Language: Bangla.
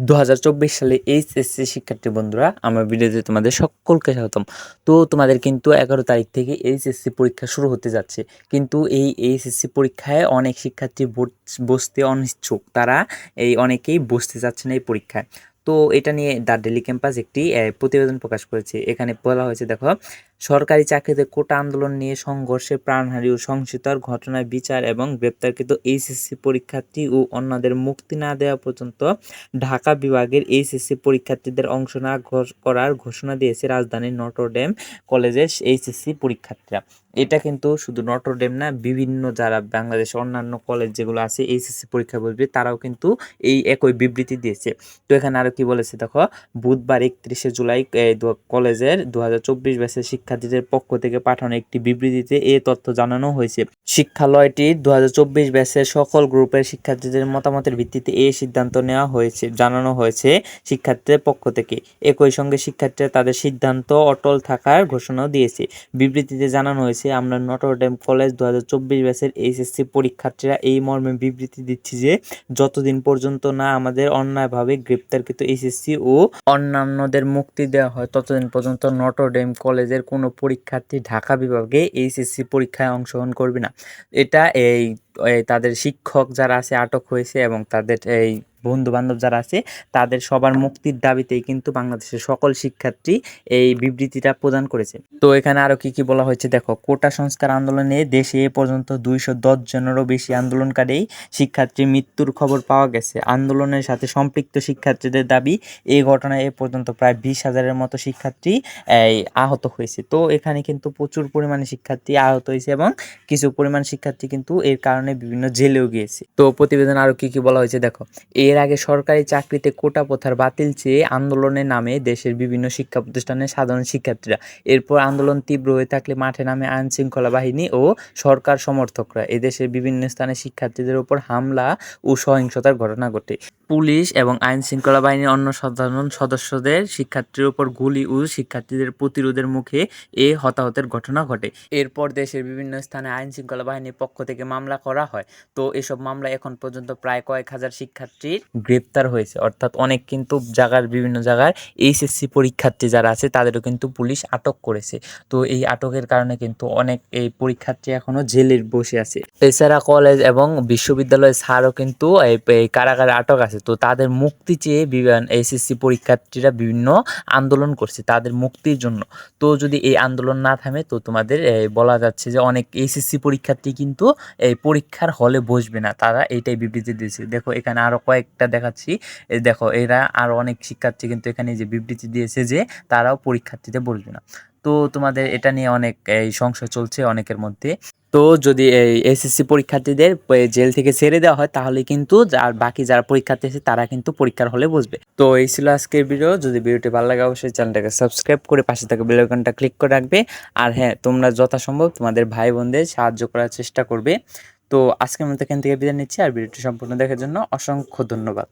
দু হাজার চব্বিশ সালে এইচএসসি শিক্ষার্থী বন্ধুরা, আমার ভিডিওতে তোমাদের সকলকে স্বাগতম। তো তোমাদের কিন্তু এগারো তারিখ থেকে এইচএসসি পরীক্ষা শুরু হতে যাচ্ছে। কিন্তু এই এইচএসসি পরীক্ষায় অনেক শিক্ষার্থী বস- বসতে অনিচ্ছুক। তারা এই অনেকেই বসতে চাচ্ছে না এই পরীক্ষায়। তো এটা নিয়ে দ্য ডেলি ক্যাম্পাস একটি প্রতিবেদন প্রকাশ করেছে। এখানে বলা হয়েছে, দেখো সরকারি চাকরিতে কোটা আন্দোলন নিয়ে সংঘর্ষে প্রাণহানি ও সংসিতার ঘটনায় বিচার এবং গ্রেপ্তারকৃত এইচএসসি পরীক্ষার্থী ও অন্যদের মুক্তি না দেওয়া পর্যন্ত ঢাকা বিভাগের এইচএসসি পরীক্ষার্থীদের অংশ না করার ঘোষণা দিয়েছে রাজধানীর নটরডেম কলেজের এইচএসসি পরীক্ষার্থীরা। এটা কিন্তু শুধু নটরডেম না, বিভিন্ন যারা বাংলাদেশের অন্যান্য কলেজ যেগুলো আছে এইচএসসি পরীক্ষা বসবে তারাও কিন্তু এই একই বিবৃতি দিয়েছে। তো এখানে আরও কি বলেছে দেখো, বুধবার একত্রিশে জুলাই কলেজের দু হাজার চব্বিশ ব্যাচের শিক্ষার্থীদের পক্ষ থেকে পাঠানো একটি বিবৃতিতে এ তথ্য জানানো হয়েছে। শিক্ষালয়টি দু হাজার চব্বিশ ব্যাচের সকল গ্রুপের শিক্ষার্থীদের মতামতের ভিত্তিতে এই সিদ্ধান্ত নেওয়া হয়েছে, জানানো হয়েছে শিক্ষার্থীদের পক্ষ থেকে। একই সঙ্গে শিক্ষার্থীরা তাদের সিদ্ধান্ত অটল থাকার ঘোষণাও দিয়েছে। বিবৃতিতে জানানো হয়েছে, আমরা নটরডেম কলেজ দু হাজার চব্বিশ ব্যাচের এইচএসসি পরীক্ষার্থীরা এই মর্মে বিবৃতি দিচ্ছি যে, যতদিন পর্যন্ত না আমাদের অন্যায়ভাবে গ্রেপ্তারকৃত এইচএসসি ও অন্যান্যদের মুক্তি দেওয়া হয়, ততদিন পর্যন্ত নটরডেম কলেজের কোনো পরীক্ষার্থী ঢাকা বিভাগে এইচএসসি পরীক্ষায় অংশগ্রহণ করবে না। এটা এই তাদের শিক্ষক যারা আছে, আটক হয়েছে এবং তাদের এই বন্ধু বান্ধব যারা আছে, তাদের সবার মুক্তির দাবিতেই কিন্তু বাংলাদেশের সকল শিক্ষার্থী এই বিবৃতিটা প্রদান করেছে। তো এখানে আরও কি কি বলা হয়েছে? দেখো, কোটা সংস্কার আন্দোলনে দেশে এ পর্যন্ত দুইশো দশ জনেরও বেশি আন্দোলনকারী শিক্ষার্থীর মৃত্যুর খবর পাওয়া গেছে। আন্দোলনের সাথে সম্পৃক্ত শিক্ষার্থীদের দাবি এই ঘটনায় এ পর্যন্ত প্রায় বিশ হাজারের মতো শিক্ষার্থী, এই, আহত হয়েছে। তো এখানে কিন্তু প্রচুর পরিমাণে শিক্ষার্থী আহত হয়েছে এবং কিছু পরিমাণ শিক্ষার্থী কিন্তু এর কারণে বিভিন্ন জেলেও গিয়েছে। তো প্রতিবেদন আরও কি কি বলা হয়েছে দেখো, এর আগে সরকারি চাকরিতে কোটা প্রথার বাতিল চেয়ে আন্দোলনের নামে দেশের বিভিন্ন শিক্ষা প্রতিষ্ঠানের সাধারণ শিক্ষার্থীরা। এরপর আন্দোলন তীব্র হয়ে থাকলে মাঠে নামে আইন শৃঙ্খলা বাহিনী ও সরকার সমর্থকরা। এদেশের বিভিন্ন স্থানে শিক্ষার্থীদের উপর হামলা ও সহিংসতার ঘটনা ঘটে। পুলিশ এবং আইন শৃঙ্খলা বাহিনীর অন্য সাধারণ সদস্যদের শিক্ষার্থীর উপর গুলি ও শিক্ষার্থীদের প্রতিরোধের মুখে এ হতাহতের ঘটনা ঘটে। এরপর দেশের বিভিন্ন স্থানে আইন শৃঙ্খলা বাহিনীর পক্ষ থেকে মামলা করা হয়। তো এসব মামলা এখন পর্যন্ত প্রায় কয়েক হাজার শিক্ষার্থীর গ্রেপ্তার হয়েছে। অর্থাৎ অনেক কিন্তু জায়গার বিভিন্ন জায়গার এইচএসসি পরীক্ষার্থী যারা আছে, তাদেরও কিন্তু পুলিশ আটক করেছে। তো এই আটকের কারণে কিন্তু অনেক এই পরীক্ষার্থী এখনও জেলের বসে আছে। এছাড়া কলেজ এবং বিশ্ববিদ্যালয়ের স্যারও কিন্তু এই কারাগারে আটক আছে। তো তাদের মুক্তি চেয়ে বিভিন্ন এইচএসসি পরীক্ষার্থীরা বিভিন্ন আন্দোলন করছে তাদের মুক্তির জন্য। তো যদি এই আন্দোলন না থামে, তো তোমাদের বলা যাচ্ছে যে অনেক এইচএসসি পরীক্ষার্থী কিন্তু এই পরীক্ষার হলে বসবে না, তারা এইটাই বিবৃতি দিয়েছে। দেখো, এখানে আরও কয়েকটা দেখাচ্ছি। দেখো, এরা আরও অনেক শিক্ষার্থী কিন্তু এখানে যে বিবৃতি দিয়েছে যে তারাও পরীক্ষার্থীতে বসবে না। তো তোমাদের এটা নিয়ে অনেক, এই সংশয় চলছে অনেকের মধ্যে। তো যদি এই এসএসসি পরীক্ষার্থীদের জেল থেকে ছেড়ে দেওয়া হয়, তাহলে কিন্তু আর বাকি যারা পরীক্ষার্থী আছে, তারা কিন্তু পরীক্ষার হলে বসবে। তো এই ছিল আজকের ভিডিও। যদি ভিডিওটি ভালো লাগে, অবশ্যই চ্যানেলটাকে সাবস্ক্রাইব করে পাশে থাকা বেল আইকনটা ক্লিক করে রাখবে। আর হ্যাঁ তোমরা যথাসম্ভব তোমাদের ভাই বোনদের সাহায্য করার চেষ্টা করবে। তো আজকের মতো এখান থেকে বিদায় নিচ্ছি আর ভিডিওটি সম্পূর্ণ দেখার জন্য অসংখ্য ধন্যবাদ।